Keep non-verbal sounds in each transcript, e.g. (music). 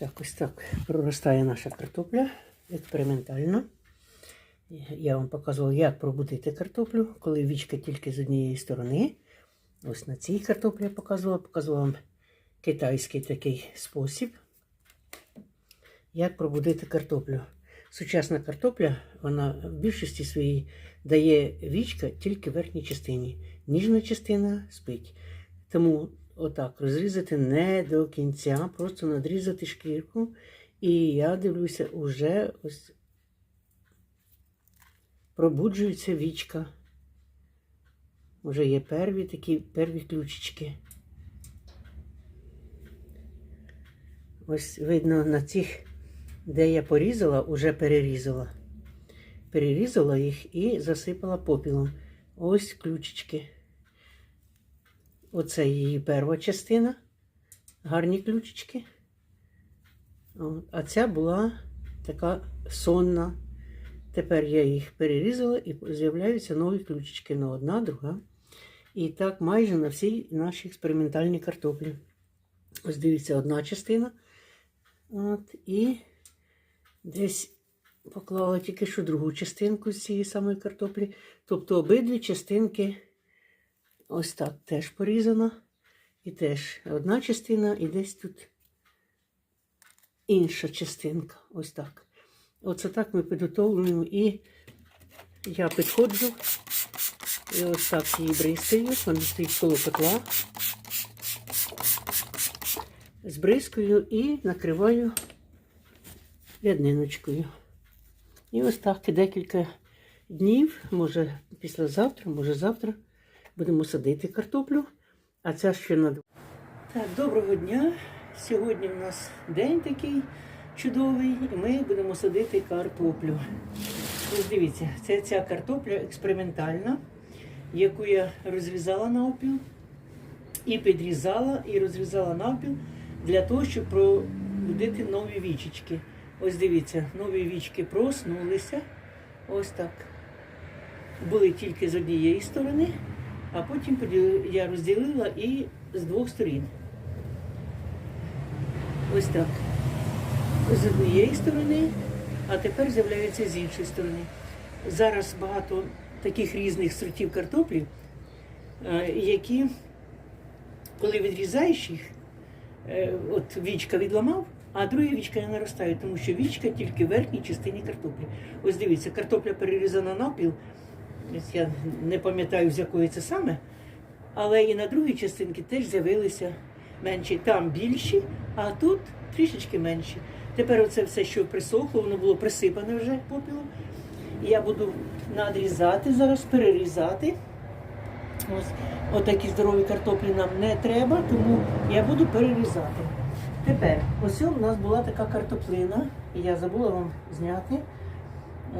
Так, ось так проростає наша картопля експериментально. Я вам показував, як пробудити картоплю, коли вічка тільки з однієї сторони. Ось на цій картоплі я показувала, показувала вам китайський такий спосіб, як пробудити картоплю. Сучасна картопля, вона в більшості своїй дає вічка тільки в верхній частині. Ніжна частина спить. Тому отак розрізати не до кінця, просто надрізати шкірку. І я дивлюся, уже ось пробуджується вічка. Уже є перві такі перві ключички. Ось видно на цих, де я порізала, уже перерізала. Перерізала їх і засипала попілом. Ось ключички. Оце її перша частина. Гарні ключички. А ця була така сонна. Тепер я їх перерізала і з'являються нові ключички. Ну, одна, друга. І так майже на всій нашій експериментальній картоплі. Ось дивіться, одна частина. От, і десь поклала тільки що другу частинку з цієї самої картоплі. Тобто обидві частинки ось так теж порізана. І теж одна частина, і десь тут інша частинка. Ось так. Оце так ми підготовлюємо. І я підходжу. І ось так її бризкаю. Вона стоїть коло пекла. Збризкую і накриваю рядниночкою. І ось так декілька днів, може післязавтра, може завтра, будемо садити картоплю. А ця ще на Так, доброго дня. Сьогодні у нас день такий чудовий, і ми будемо садити картоплю. Ось дивіться, це ця картопля експериментальна, яку я розрізала навпіл, і підрізала, і розрізала навпіл для того, щоб пробудити нові вічечки. Ось дивіться, нові вічки проснулися. Ось так. Були тільки з однієї сторони, а потім я розділила і з двох сторін. Ось так. З однієї сторони, а тепер з'являється з іншої сторони. Зараз багато таких різних сортів картоплі, е, які, коли відрізаєш їх, е, от вічка відламав, а друга вічка не наростає, тому що вічка тільки в верхній частині картоплі. Ось дивіться, картопля перерізана напіл. Ось я не пам'ятаю, з якої це саме, але і на другій частинці теж з'явилися менші. Там більші, а тут трішечки менші. Тепер оце все, що присохло, воно було присипане вже попілом. Я буду надрізати зараз, перерізати. Ось отакі здорові картоплі нам не треба, тому я буду перерізати. Тепер, ось у нас була така картоплина, і я забула вам зняти.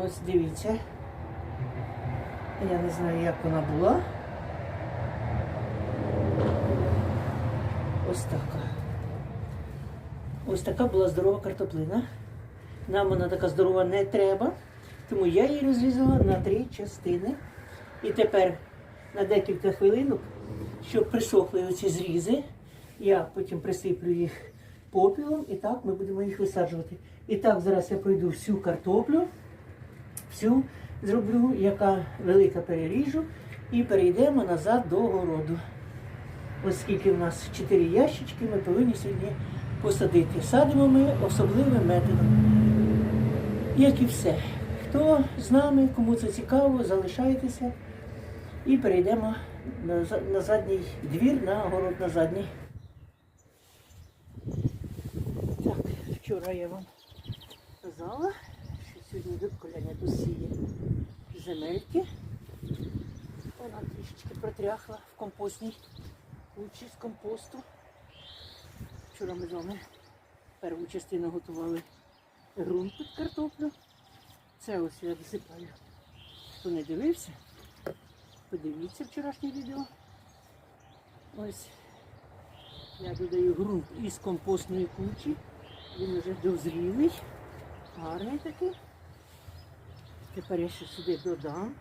Ось дивіться. Я не знаю, як вона була. Ось така. Ось така була здорова картоплина. Нам вона така здорова не треба, тому я її розрізала на три частини. І тепер на декілька хвилинок, щоб присохли оці зрізи, я потім присиплю їх попілом і так ми будемо їх висаджувати. І так, зараз я пройду всю картоплю, всю зроблю, яка велика переріжу, і перейдемо назад до городу. Оскільки в нас 4 ящички, ми повинні сьогодні посадити. Садимо ми особливим методом. Як і все. Хто з нами, кому це цікаво, залишайтеся і перейдемо на, задній двір, на город на задній. Вчора я вам казала, що сьогодні коляня досіє земельки. Вона трішечки протряхла в компостній кучі з компосту. Вчора ми з вами перву частину готували ґрунт під картоплю. Це ось я досипаю. Хто не дивився, подивіться вчорашнє відео. Ось я додаю ґрунт із компостної кучі. Він вже дозрілий, гарний такий. Тепер я ще сюди додам.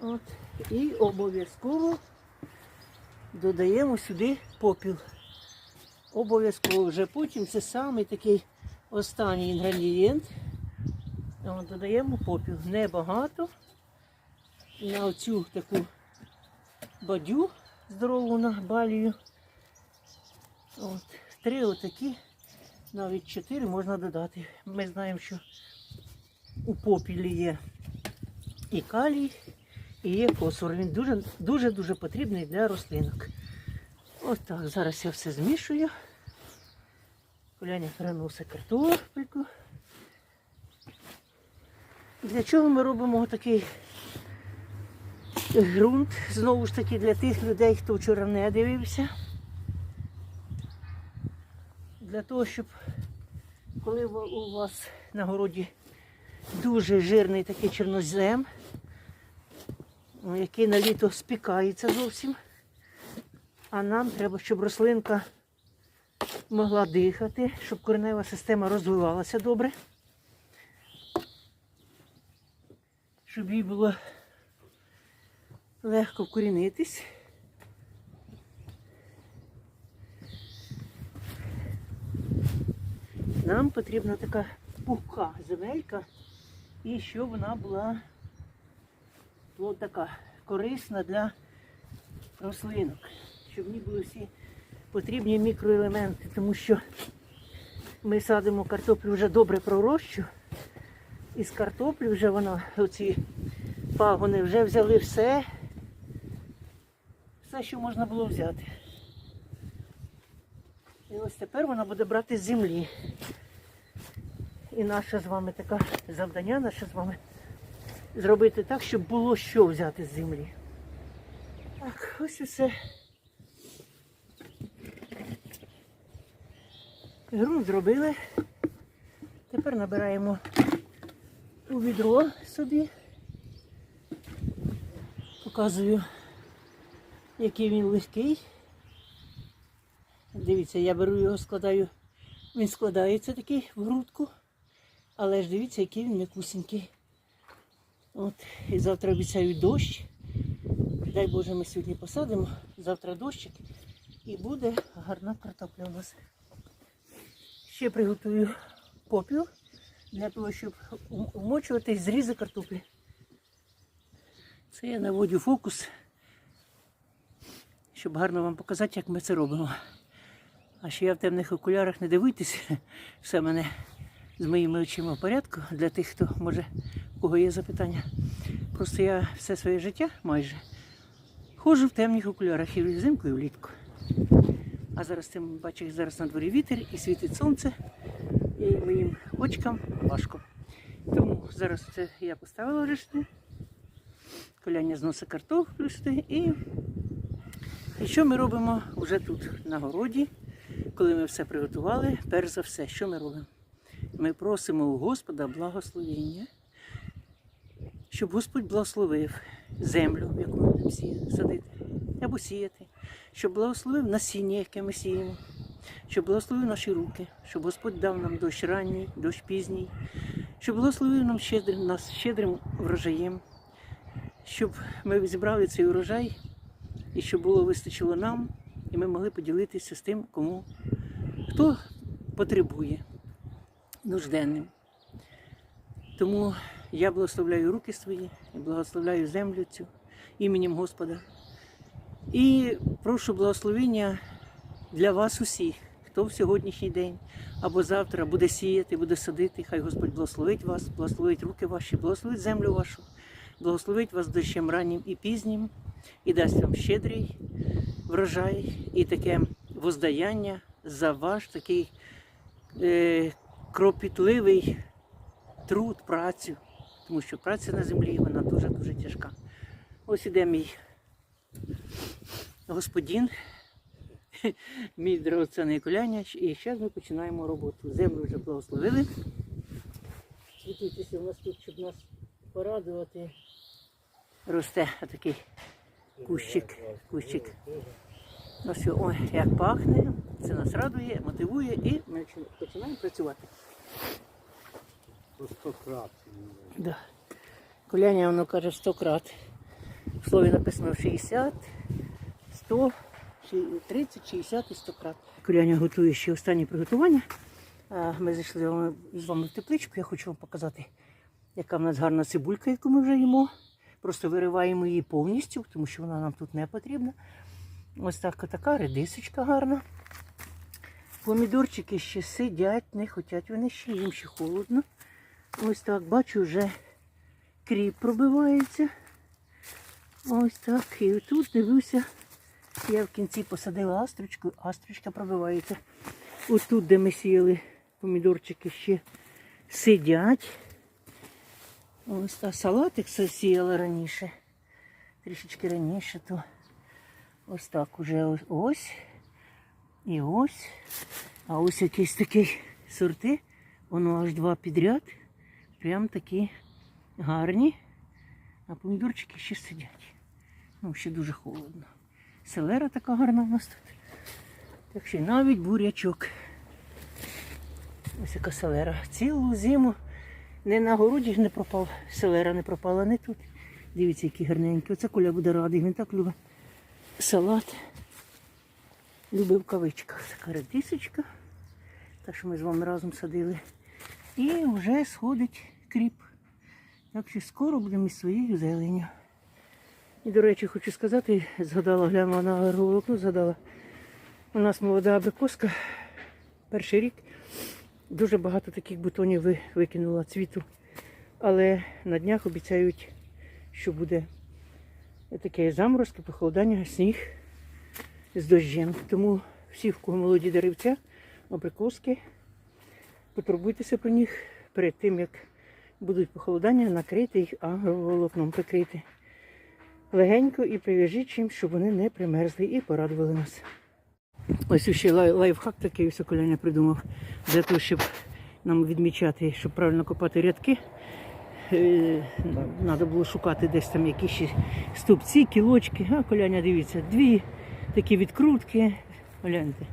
От. І обов'язково додаємо сюди попіл. Обов'язково вже потім це самий такий останній інгредієнт. От, додаємо попіл. Небагато. На оцю таку бадю здорову на балію. От, три отакі, навіть чотири можна додати. Ми знаємо, що у попілі є і калій, і є фосфор. Він дуже дуже дуже потрібний для рослинок. Ось так, зараз я все змішую. Коляня переносить картопельку. Для чого ми робимо такий ґрунт? Знову ж таки для тих людей, хто вчора не дивився. Для того, щоб коли у вас на городі дуже жирний такий чорнозем, який на літо спікається зовсім, а нам треба, щоб рослинка могла дихати, щоб коренева система розвивалася добре. Щоб їй було легко вкорінитись. Нам потрібна така пухка земелька, і щоб вона була от така корисна для рослинок, щоб ній були всі потрібні мікроелементи, тому що ми садимо картоплю вже добре пророщу, і з картоплі вже вона, оці пагони вже взяли все, все, що можна було взяти. І ось тепер вона буде брати з землі. І наше з вами таке завдання, наше з вами зробити так, щоб було що взяти з землі. Так, ось і все. Грунт зробили. Тепер набираємо у відро собі. Показую, який він легкий. Дивіться, я беру його, складаю. Він складається такий в грудку. Але ж дивіться, який він м'якусенький. От, і завтра обіцяють дощ. Дай Боже, ми сьогодні посадимо, завтра дощик. І буде гарна картопля у нас. Ще приготую попіл для того, щоб вмочувати зрізи картоплі. Це я наводю фокус, щоб гарно вам показати, як ми це робимо. А ще я в темних окулярах не дивуйтесь, (laughs) все мене з моїми очима в порядку для тих, хто може, у кого є запитання. Просто я все своє життя майже ходжу в темних окулярах і взимку, і влітку. А зараз тим бачиш, зараз на дворі вітер і світить сонце, і моїм очкам важко. Тому зараз це я поставила сюди. Коляння зносить картоплю сюди і, і що ми робимо вже тут на городі, коли ми все приготували, перш за все, що ми робимо? Ми просимо у Господа благословення, щоб Господь благословив землю, яку ми будемо садити або сіяти, щоб благословив насіння, яке ми сіємо, щоб благословив наші руки, щоб Господь дав нам дощ ранній, дощ пізній, щоб благословив нам щедрим, нас щедрим врожаєм, щоб ми зібрали цей урожай і щоб було вистачило нам, і ми могли поділитися з тим, кому хто потребує нужденним. Тому я благословляю руки свої, і благословляю землю цю іменем Господа. І прошу благословення для вас усіх, хто в сьогоднішній день або завтра буде сіяти, буде садити. Хай Господь благословить вас, благословить руки ваші, благословить землю вашу, благословить вас дощем раннім і пізнім, і дасть вам щедрий врожай і таке воздаяння за ваш такий е, кропітливий труд, працю. Тому що праця на землі вона дуже-дуже тяжка. Ось іде мій господин, (laughs) мій драгоценний коляня, і зараз ми починаємо роботу. Землю вже благословили. Світуйтеся у нас тут, щоб нас порадувати. Росте такий кущик, кущик. Ну що, ой, як пахне, це нас радує, мотивує і ми починаємо працювати. По 100 крат. Да. Коляня, воно каже 100 крат. В слові написано 60, 100, 30, 60 і 100 крат. Коляня готує ще останні приготування. Ми зайшли з вами в тепличку. Я хочу вам показати, яка в нас гарна цибулька, яку ми вже їмо. Просто вириваємо її повністю, тому що вона нам тут не потрібна. Ось так така редисочка гарна. Помідорчики ще сидять, не хочуть, вони ще їм ще холодно. Ось так, бачу, вже кріп пробивається. Ось так. І тут дивлюся, я в кінці посадила астрочку, астрочка пробивається. Ось тут, де ми сіяли помідорчики, ще сидять. Ось так салатик сіяла раніше. Трішечки раніше, то ось так уже ось. І ось. А ось якийсь такий сорти. Воно аж два підряд. Прям такі гарні. А помідорчики ще сидять. Ну, ще дуже холодно. Селера така гарна у нас тут. Так що навіть бурячок. Ось яка селера. Цілу зиму не на городі не пропав. Селера не пропала, не тут. Дивіться, які гарненькі. Оце Коля буде радий. Він так любить салат. Любив в кавичках. Така редисочка. Так що ми з вами разом садили. І вже сходить кріп. Так що скоро будемо із своєю зеленю. І, до речі, хочу сказати, згадала, глянула на агроволокно, згадала. У нас молода абрикоска, перший рік. Дуже багато таких бутонів ви- викинула цвіту. Але на днях обіцяють, що буде таке заморозки, похолодання, сніг з дощем. Тому всі, в кого молоді деревця, абрикоски, потурбуйтеся про них перед тим, як будуть похолодання, накрити їх агроволокном, прикрити легенько і прив'яжіть чим, щоб вони не примерзли і порадували нас. Ось ще лай- лайфхак такий ось Коляня придумав для того, щоб нам відмічати, щоб правильно копати рядки. Треба було шукати десь там якісь ще стовпці, кілочки. А Коляня, дивіться, дві такі відкрутки. Гляньте.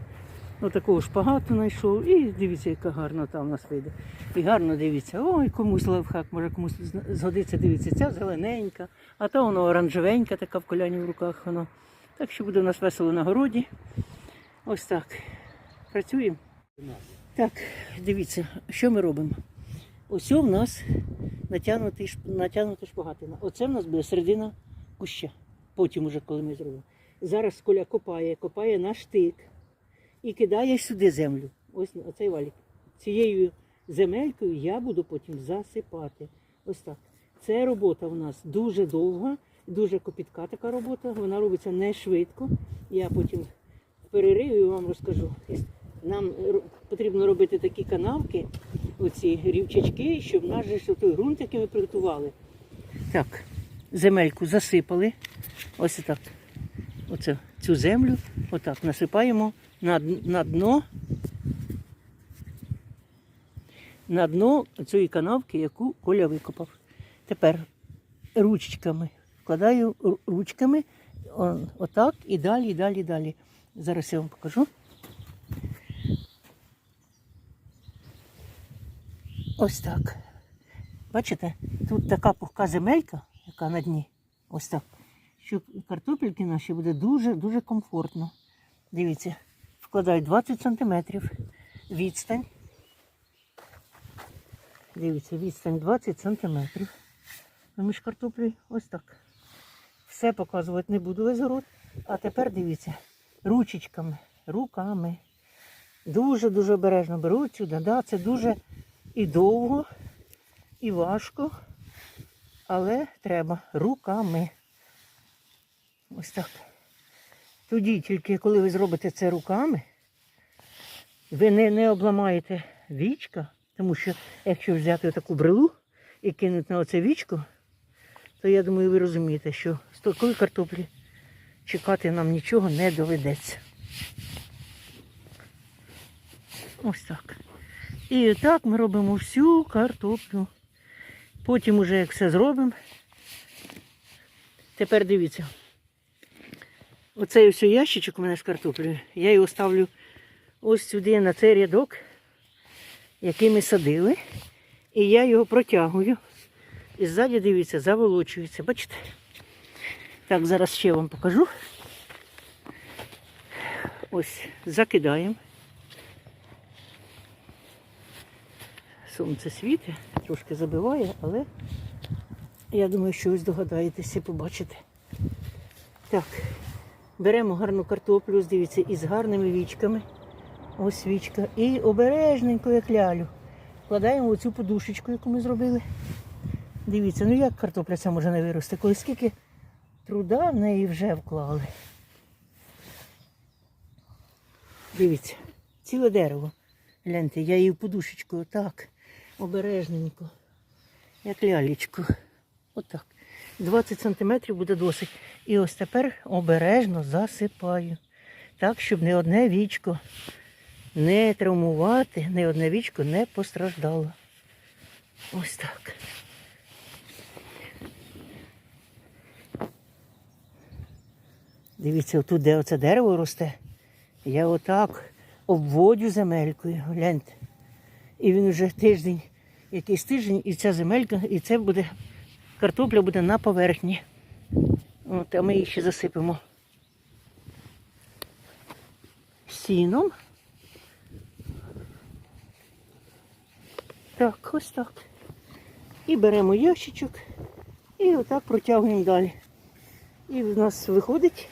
Ну, такого шпагату знайшов. І дивіться, яка гарна там у нас вийде. І гарно дивіться. Ой, комусь лайфхак, може комусь згодиться, дивіться, ця зелененька, а та воно оранжевенька, така в коляні в руках. Воно. Так що буде у нас весело на городі. Ось так. Працюємо. Так, дивіться, що ми робимо. Ось у нас натягнутий, натягнута шпагатина. Оце в нас буде середина куща. Потім уже коли ми зробимо. Зараз Коля копає, копає на штик і кидає сюди землю. Ось оцей валік. Цією земелькою я буду потім засипати. Ось так. Це робота у нас дуже довга, дуже копітка така робота. Вона робиться не швидко. Я потім в перериві вам розкажу. Нам потрібно робити такі канавки, оці рівчачки, щоб наш же той ґрунт, який ми приготували. Так, земельку засипали. Ось так. Оце, цю землю отак насипаємо на, на дно. На дно цієї канавки, яку Коля викопав. Тепер ручками. Вкладаю ручками отак і далі, і далі, і далі. Зараз я вам покажу. Ось так. Бачите, тут така пухка земелька, яка на дні. Ось так. Що картопельки наші буде дуже-дуже комфортно. Дивіться, вкладаю 20 см відстань. Дивіться, відстань 20 см. Між картоплею ось так. Все показувати не буду весь город. А тепер дивіться, ручечками, руками. Дуже-дуже обережно беруть сюди. Да, це дуже і довго, і важко, але треба руками. Ось так. Тоді тільки коли ви зробите це руками, ви не, не обламаєте вічка, тому що якщо взяти таку брелу і кинути на оце вічко, то я думаю, ви розумієте, що з такої картоплі чекати нам нічого не доведеться. Ось так. І так ми робимо всю картоплю. Потім уже як все зробимо. Тепер дивіться. Оцей ось ящичок у мене з картоплею. Я його ставлю ось сюди на цей рядок, який ми садили. І я його протягую. І ззаді, дивіться, заволочується. Бачите? Так, зараз ще вам покажу. Ось закидаємо. Сонце світить, трошки забиває, але я думаю, що ви здогадаєтеся і побачите. Так, беремо гарну картоплю, дивіться, із гарними вічками. Ось вічка. І обережненько, як лялю. Вкладаємо оцю подушечку, яку ми зробили. Дивіться, ну як картопля ця може не вирости, коли скільки труда в неї вже вклали. Дивіться, ціле дерево. Гляньте, я її в подушечку отак, обережненько, як лялечку. Отак. 20 сантиметрів буде досить. І ось тепер обережно засипаю. Так, щоб не одне вічко не травмувати, не одне вічко не постраждало. Ось так. Дивіться, отут, де оце дерево росте, я отак обводю земелькою, гляньте. І він вже тиждень, якийсь тиждень, і ця земелька, і це буде, картопля буде на поверхні. От, а ми її ще засипемо сіном. Так, ось так. І беремо ящичок і отак протягуємо далі. І в нас виходить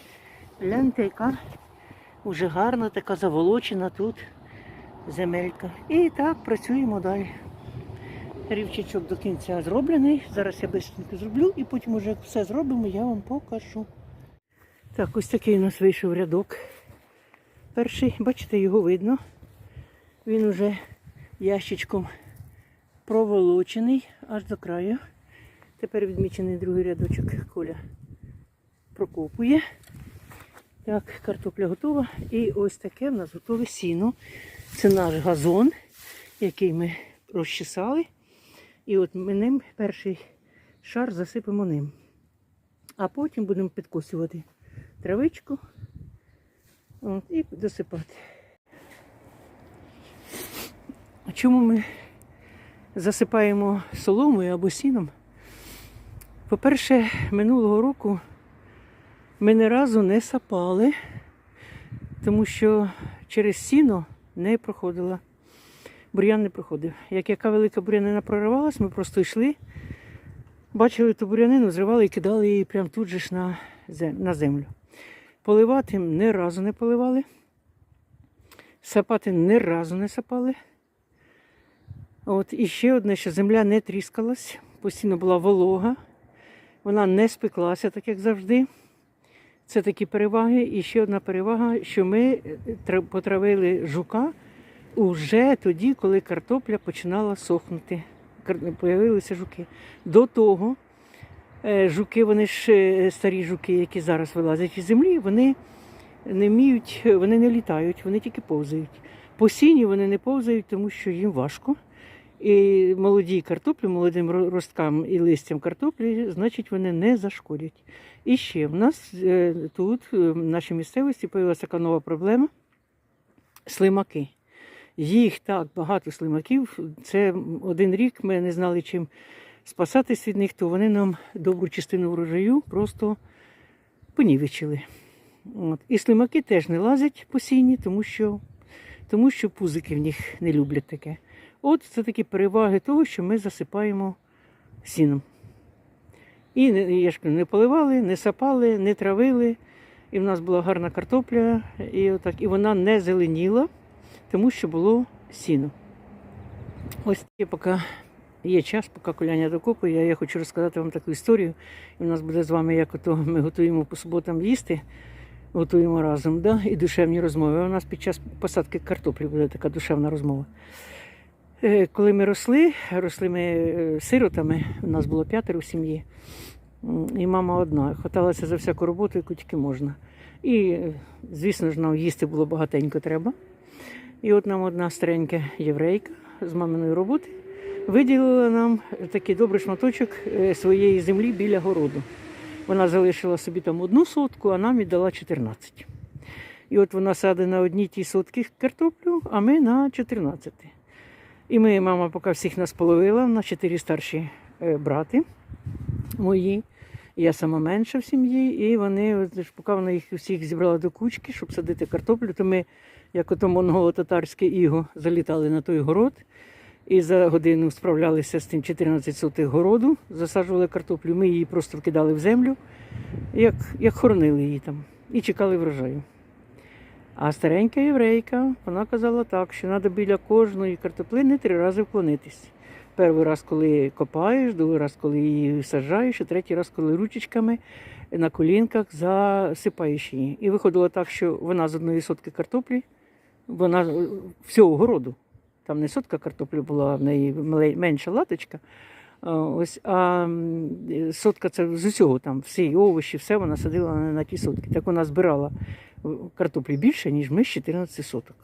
гляньте, яка вже гарна, така заволочена тут земелька. І так працюємо далі. Рівчачок до кінця зроблений. Зараз я швидко зроблю і потім як все зробимо, я вам покажу. Так, ось такий у нас вийшов рядок. Перший, бачите, його видно. Він уже ящичком проволочений аж до краю. Тепер відмічений другий рядочок коля прокопує. Так, картопля готова. І ось таке в нас готове сіно. Це наш газон, який ми розчесали. І от ми ним перший шар засипемо ним. А потім будемо підкосювати травичку от, і досипати. А чому ми засипаємо соломою або сіном? По-перше, минулого року ми ні разу не сапали, тому що через сіно не проходила. Бур'ян не проходив. Як яка велика бур'янина проривалась, ми просто йшли, бачили ту бур'янину, зривали і кидали її прямо тут же ж на на землю. Поливати ні разу не поливали. Сапати ні разу не сапали. От, і ще одне, що земля не тріскалась, постійно була волога, вона не спеклася, так як завжди. Це такі переваги. І ще одна перевага, що ми е, потравили жука уже тоді, коли картопля починала сохнути. Появилися жуки. До того е, жуки, вони ж е, старі жуки, які зараз вилазять із землі, вони не вміють, вони не літають, вони тільки повзають. По сіні вони не повзають, тому що їм важко. І молоді картоплі, молодим ро- росткам і листям картоплі, значить, вони не зашкодять. І ще в нас е, тут, е, в нашій місцевості, з'явилася така нова проблема слимаки. Їх так багато слимаків. Це один рік ми не знали, чим спасатись від них, то вони нам добру частину врожаю просто понівечили. От. І слимаки теж не лазять по сіні, тому що, тому що пузики в них не люблять таке. От це такі переваги того, що ми засипаємо сіном. І я ж не поливали, не сапали, не травили. І в нас була гарна картопля, і, отак, і вона не зеленіла, тому що було сіно. Ось таке, поки є час, поки коляня докопує, я хочу розказати вам таку історію. І в нас буде з вами, як ото ми готуємо по суботам їсти, готуємо разом, да? і душевні розмови. У нас під час посадки картоплі буде така душевна розмова. Е, Коли ми росли, росли ми е, сиротами, у нас було п'ятеро в сім'ї, і мама одна. Хваталася за всяку роботу, яку тільки можна. І, е, звісно ж, нам їсти було багатенько треба. І от нам одна старенька єврейка з маминої роботи виділила нам такий добрий шматочок своєї землі біля городу. Вона залишила собі там одну сотку, а нам віддала 14. І от вона садить на одній тій сотки картоплю, а ми на 14. І ми, мама, поки всіх нас половила, на чотири старші е, брати мої. Я сама менша в сім'ї, і вони, поки вона їх всіх зібрала до кучки, щоб садити картоплю, то ми, як ото монголо-татарське іго, залітали на той город. І за годину справлялися з тим 14 сотих городу, засаджували картоплю. Ми її просто вкидали в землю, як, як хоронили її там, і чекали врожаю. А старенька єврейка, вона казала так, що треба біля кожної картоплини три рази вклонитись. Перший раз, коли копаєш, другий раз, коли її саджаєш, і третій раз, коли ручечками на колінках засипаєш її. І виходило так, що вона з одної сотки картоплі, вона е, всього городу. Там не сотка картоплі була, в неї менша латочка. А, Ось, а е, сотка це з усього, там всі овочі, все вона садила на, на ті сотки. Так вона збирала е, картоплі більше, ніж ми з 14 соток.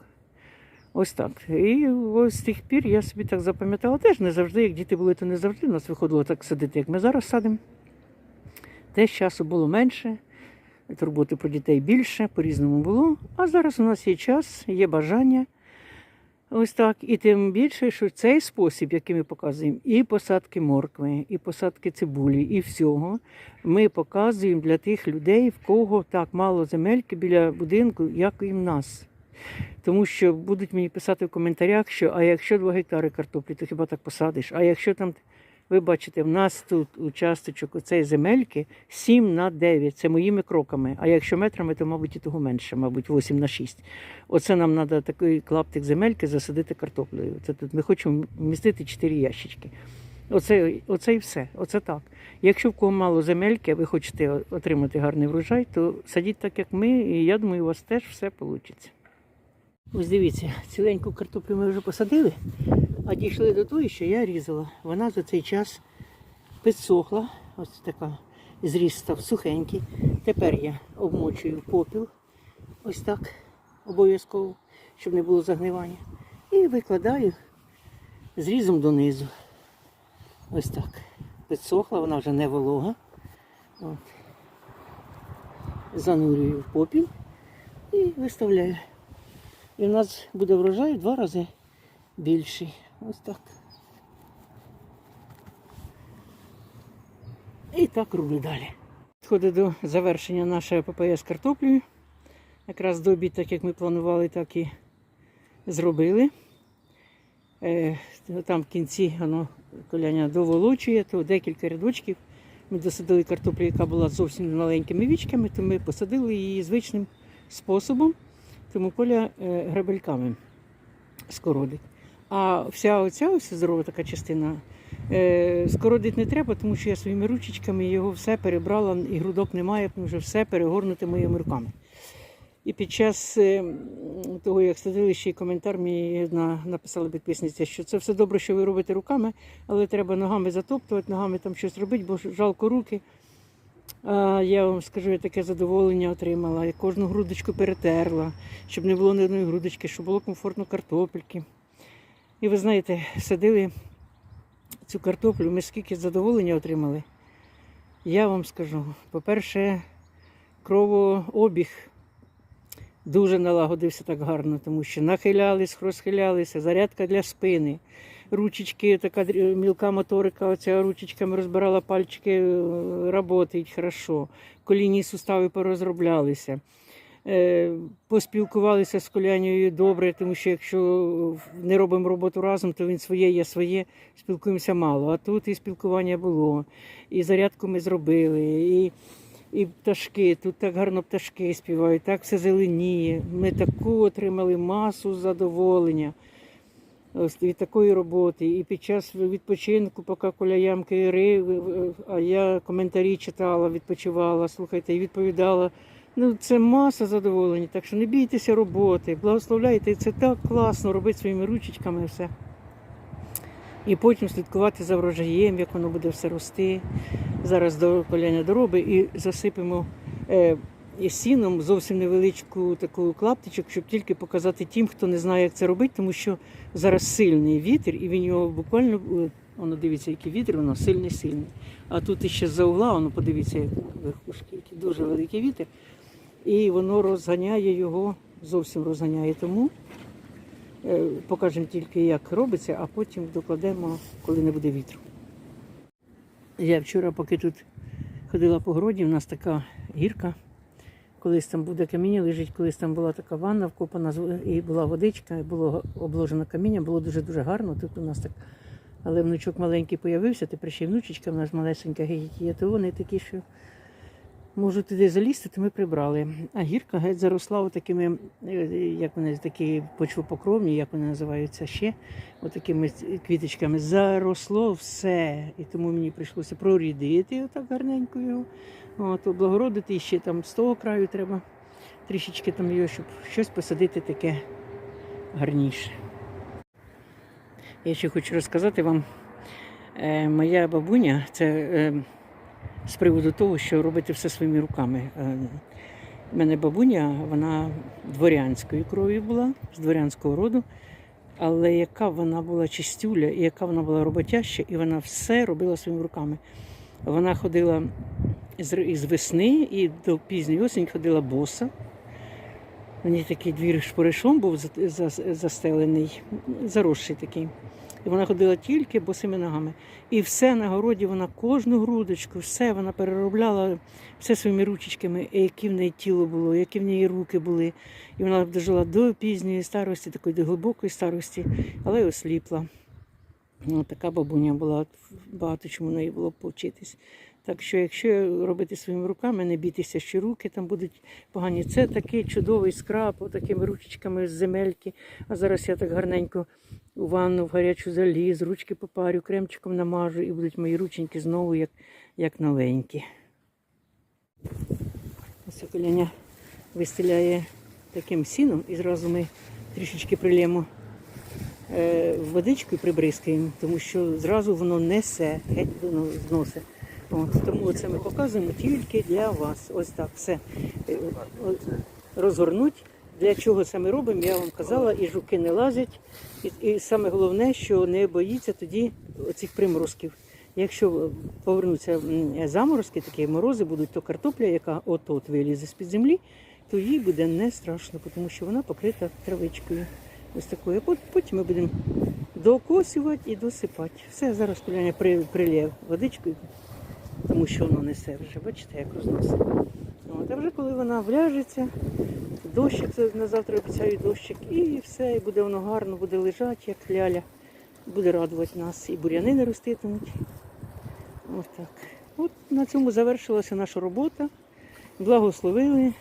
Ось так. І ось з тих пір я собі так запам'ятала. Теж не завжди, як діти були, то не завжди. У нас виходило так садити, як ми зараз садимо. Теж часу було менше, турботи про дітей більше, по-різному було. А зараз у нас є час, є бажання. Ось так. І тим більше, що цей спосіб, який ми показуємо, і посадки моркви, і посадки цибулі, і всього, ми показуємо для тих людей, в кого так мало земельки біля будинку, як і в нас. Тому що будуть мені писати в коментарях, що а якщо 2 гектари картоплі, то хіба так посадиш? А якщо там, ви бачите, в нас тут участочок оцей земельки 7 на 9, це моїми кроками. А якщо метрами, то, мабуть, і того менше, мабуть, 8 на 6. Оце нам треба такий клаптик земельки засадити картоплею. Це тут ми хочемо вмістити 4 ящички. Оце, оце і все. Оце так. Якщо в кого мало земельки, а ви хочете отримати гарний врожай, то садіть так, як ми, і я думаю, у вас теж все вийде. Ось дивіться, ціленьку картоплю ми вже посадили, а дійшли до того, що я різала. Вона за цей час підсохла, ось така зріз став сухенький. Тепер я обмочую попіл, ось так, обов'язково, щоб не було загнивання. І викладаю зрізом донизу. Ось так. Підсохла, вона вже не волога. От. Занурюю в попіл і виставляю. І в нас буде врожай в два рази більший. Ось так. І так роблю далі. Підходить до завершення епопея з картоплею. Якраз до обід, так як ми планували, так і зробили. Е, там в кінці воно коляня доволочує, то декілька рядочків. Ми досадили картоплю, яка була зовсім маленькими вічками, то ми посадили її звичним способом, тому коля е, грабельками скородить. А вся оця ось здорова така частина е, скородить не треба, тому що я своїми ручечками його все перебрала, і грудок немає, тому що все перегорнуте моїми руками. І під час е, того, як садили, ще й коментар мені на, написала підписниця, що це все добре, що ви робите руками, але треба ногами затоптувати, ногами там щось робити, бо жалко руки. А я вам скажу, я таке задоволення отримала. Я кожну грудочку перетерла, щоб не було ні одної грудочки, щоб було комфортно картопельки. І ви знаєте, садили цю картоплю, ми скільки задоволення отримали. Я вам скажу, по-перше, кровообіг дуже налагодився так гарно, тому що нахилялись, розхилялися, зарядка для спини. Ручечки, така мілка моторика, оця ручечками розбирала пальчики, працюють хорошо. Колінні сустави порозроблялися. Е, Поспілкувалися з колянею добре, тому що якщо не робимо роботу разом, то він своє, я своє, спілкуємося мало. А тут і спілкування було, і зарядку ми зробили, і, і пташки. Тут так гарно пташки співають, так все зеленіє. Ми таку отримали масу задоволення. Ось від такої роботи. І під час відпочинку, поки коля ямки рив, а я коментарі читала, відпочивала, слухайте, і відповідала. Ну, це маса задоволення, так що не бійтеся роботи, благословляйте, це так класно робити своїми ручечками все. І потім слідкувати за врожаєм, як воно буде все рости. Зараз до коляня дороби і засипемо е, і сіном зовсім невеличку таку клаптичок, щоб тільки показати тим, хто не знає, як це робити, тому що зараз сильний вітер, і він його буквально воно дивіться, який вітер, воно сильний, сильний. А тут іще з-за угла, воно подивіться, як верхушки, який дуже великий вітер. І воно розганяє його, зовсім розганяє. Тому е, покажемо тільки, як робиться, а потім докладемо, коли не буде вітру. Я вчора, поки тут Ходила по городі, у нас така гірка. Колись там буде каміння лежить, колись там була така ванна вкопана, і була водичка, і було обложено каміння, було дуже-дуже гарно. Тут у нас так. Але внучок маленький появився, тепер ще й внучечка в нас малесенька є, то вони такі, що можуть туди залізти, то ми прибрали. А гірка геть заросла такими, як вони такі почвопокровні, як вони називаються ще, отакими квіточками. Заросло все. І тому мені прийшлося прорідити отак гарненько його. От, облагородити і ще там з того краю треба трішечки там його, щоб щось посадити таке гарніше. Я ще хочу розказати вам, е, моя бабуня, це е, з приводу того, що робити все своїми руками. Е, У мене бабуня, вона дворянської крові була, з дворянського роду, але яка вона була чистюля, і яка вона була роботяща, і вона все робила своїми руками. Вона ходила із весни і до пізньої осені ходила боса. Мені такий двір шпоришом був за- за- застелений, заросший такий. І вона ходила тільки босими ногами. І все на городі вона кожну грудочку, все вона переробляла все своїми ручечками, яке в неї тіло було, які в неї руки були. І вона дожила до пізньої старості, такої до глибокої старості, але й осліпла. Ну, така бабуня була, багато чому в неї було повчитись. Так що, якщо робити своїми руками, не бійтеся, що руки там будуть погані. Це такий чудовий скраб, такими ручечками з земельки. А зараз я так гарненько у ванну в гарячу заліз, ручки попарю, кремчиком намажу, і будуть мої рученьки знову як, як новенькі. Ось коляня вистеляє таким сіном, і зразу ми трішечки прилємо е, в водичку і прибризкаємо, тому що зразу воно несе, геть воно зносить. От, тому це ми показуємо тільки для вас. Ось так все. Е, Розгорнуть. Для чого це ми робимо, я вам казала, і жуки не лазять. І, і саме головне, що не боїться тоді оцих приморозків. Якщо повернуться заморозки, такі морози будуть, то картопля, яка от-от вилізе з-під землі, то їй буде не страшно, тому що вона покрита травичкою. Ось такою. А пот- потім ми будемо докосювати і досипати. Все, зараз при, прилє водичкою, тому що воно несе вже, бачите, як розносить. От, а вже коли вона вляжеться, дощик на завтра обіцяю дощик, і все, і буде воно гарно, буде лежати, як ляля, буде радувати нас, і буряни не роститимуть. Ось так. От на цьому завершилася наша робота. Благословили,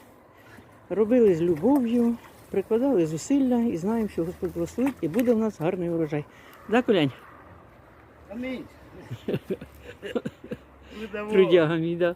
робили з любов'ю, прикладали зусилля і знаємо, що Господь благословить, і буде в нас гарний урожай. Да, Колянь? Амінь. (laughs) 감사합니다. 뭐. 부르지 합니다.